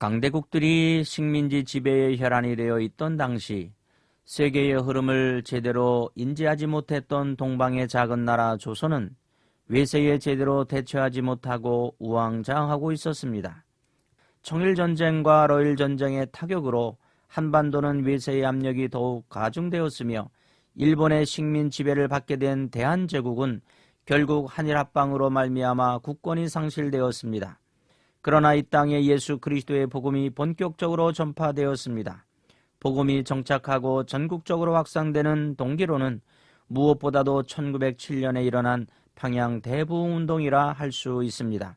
강대국들이 식민지 지배의 혈안이 되어 있던 당시 세계의 흐름을 제대로 인지하지 못했던 동방의 작은 나라 조선은 외세에 제대로 대처하지 못하고 우왕좌왕하고 있었습니다. 청일전쟁과 러일전쟁의 타격으로 한반도는 외세의 압력이 더욱 가중되었으며 일본의 식민 지배를 받게 된 대한제국은 결국 한일합방으로 말미암아 국권이 상실되었습니다. 그러나 이 땅에 예수 그리스도의 복음이 본격적으로 전파되었습니다. 복음이 정착하고 전국적으로 확산되는 동기로는 무엇보다도 1907년에 일어난 평양 대부운동이라 할 수 있습니다.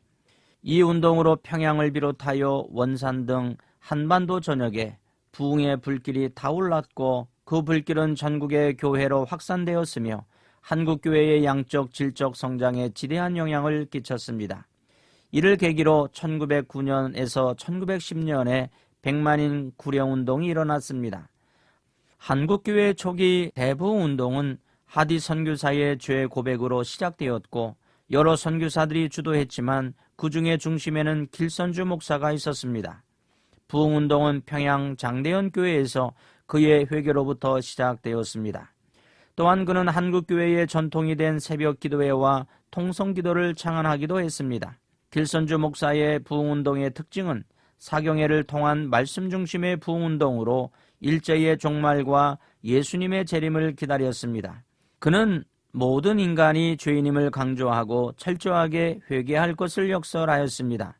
이 운동으로 평양을 비롯하여 원산 등 한반도 전역에 부흥의 불길이 타올랐고 그 불길은 전국의 교회로 확산되었으며 한국교회의 양적 질적 성장에 지대한 영향을 끼쳤습니다. 이를 계기로 1909년에서 1910년에 백만인 구령운동이 일어났습니다. 한국교회 초기 대부운동은 하디 선교사의 죄 고백으로 시작되었고 여러 선교사들이 주도했지만 그 중에 중심에는 길선주 목사가 있었습니다. 부흥운동은 평양 장대현 교회에서 그의 회개로부터 시작되었습니다. 또한 그는 한국교회의 전통이 된 새벽 기도회와 통성 기도를 창안하기도 했습니다. 길선주 목사의 부흥운동의 특징은 사경회를 통한 말씀 중심의 부흥운동으로 일제의 종말과 예수님의 재림을 기다렸습니다. 그는 모든 인간이 죄인임을 강조하고 철저하게 회개할 것을 역설하였습니다.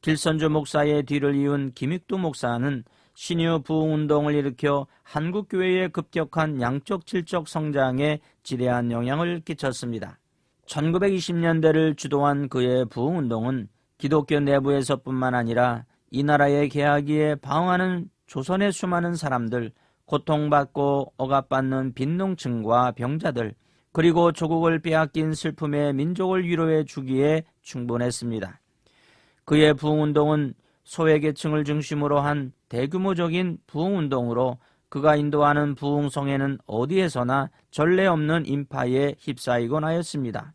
길선주 목사의 뒤를 이은 김익두 목사는 신유 부흥운동을 일으켜 한국교회의 급격한 양적 질적 성장에 지대한 영향을 끼쳤습니다. 1920년대를 주도한 그의 부흥운동은 기독교 내부에서뿐만 아니라 이 나라의 개혁기에 방황하는 조선의 수많은 사람들, 고통받고 억압받는 빈농층과 병자들, 그리고 조국을 빼앗긴 슬픔의 민족을 위로해 주기에 충분했습니다. 그의 부흥운동은 소외계층을 중심으로 한 대규모적인 부흥운동으로 그가 인도하는 부흥성에는 어디에서나 전례 없는 인파에 휩싸이곤 하였습니다.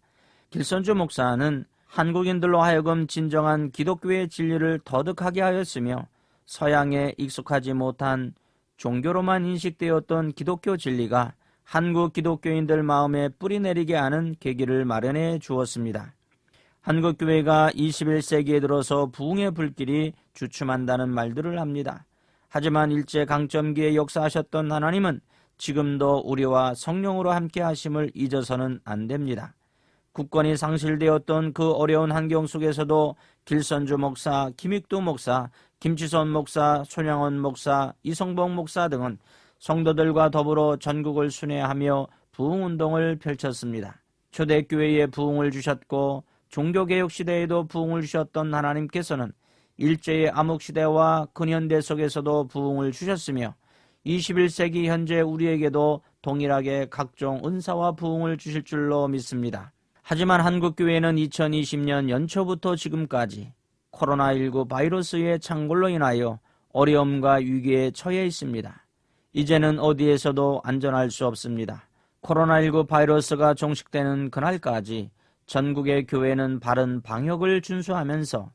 길선주 목사는 한국인들로 하여금 진정한 기독교의 진리를 더득하게 하였으며 서양에 익숙하지 못한 종교로만 인식되었던 기독교 진리가 한국 기독교인들 마음에 뿌리 내리게 하는 계기를 마련해 주었습니다. 한국 교회가 21세기에 들어서 부흥의 불길이 주춤한다는 말들을 합니다. 하지만 일제 강점기에 역사하셨던 하나님은 지금도 우리와 성령으로 함께 하심을 잊어서는 안 됩니다. 국권이 상실되었던 그 어려운 환경 속에서도 길선주 목사, 김익두 목사, 김치선 목사, 손양원 목사, 이성봉 목사 등은 성도들과 더불어 전국을 순회하며 부흥운동을 펼쳤습니다. 초대교회에 부흥을 주셨고 종교개혁 시대에도 부흥을 주셨던 하나님께서는 일제의 암흑시대와 근현대 속에서도 부흥을 주셨으며 21세기 현재 우리에게도 동일하게 각종 은사와 부흥을 주실 줄로 믿습니다. 하지만 한국교회는 2020년 연초부터 지금까지 코로나19 바이러스의 창궐로 인하여 어려움과 위기에 처해 있습니다. 이제는 어디에서도 안전할 수 없습니다. 코로나19 바이러스가 종식되는 그날까지 전국의 교회는 바른 방역을 준수하면서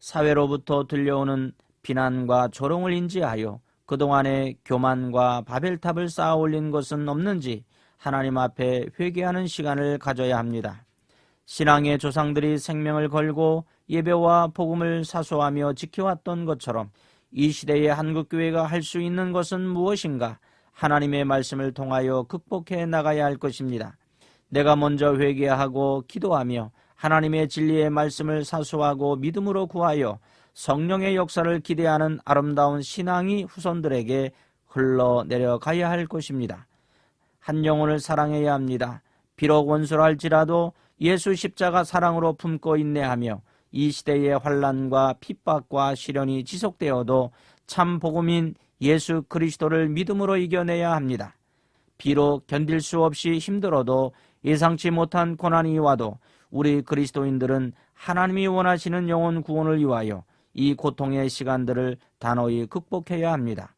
사회로부터 들려오는 비난과 조롱을 인지하여 그동안의 교만과 바벨탑을 쌓아 올린 것은 없는지 하나님 앞에 회개하는 시간을 가져야 합니다. 신앙의 조상들이 생명을 걸고 예배와 복음을 사소하며 지켜왔던 것처럼 이 시대의 한국교회가 할 수 있는 것은 무엇인가? 하나님의 말씀을 통하여 극복해 나가야 할 것입니다. 내가 먼저 회개하고 기도하며 하나님의 진리의 말씀을 사수하고 믿음으로 구하여 성령의 역사를 기대하는 아름다운 신앙이 후손들에게 흘러내려가야 할 것입니다. 한 영혼을 사랑해야 합니다. 비록 원수라 할지라도 예수 십자가 사랑으로 품고 인내하며 이 시대의 환란과 핍박과 시련이 지속되어도 참 복음인 예수 그리스도를 믿음으로 이겨내야 합니다. 비록 견딜 수 없이 힘들어도 예상치 못한 고난이 와도 우리 그리스도인들은 하나님이 원하시는 영혼 구원을 위하여 이 고통의 시간들을 단호히 극복해야 합니다.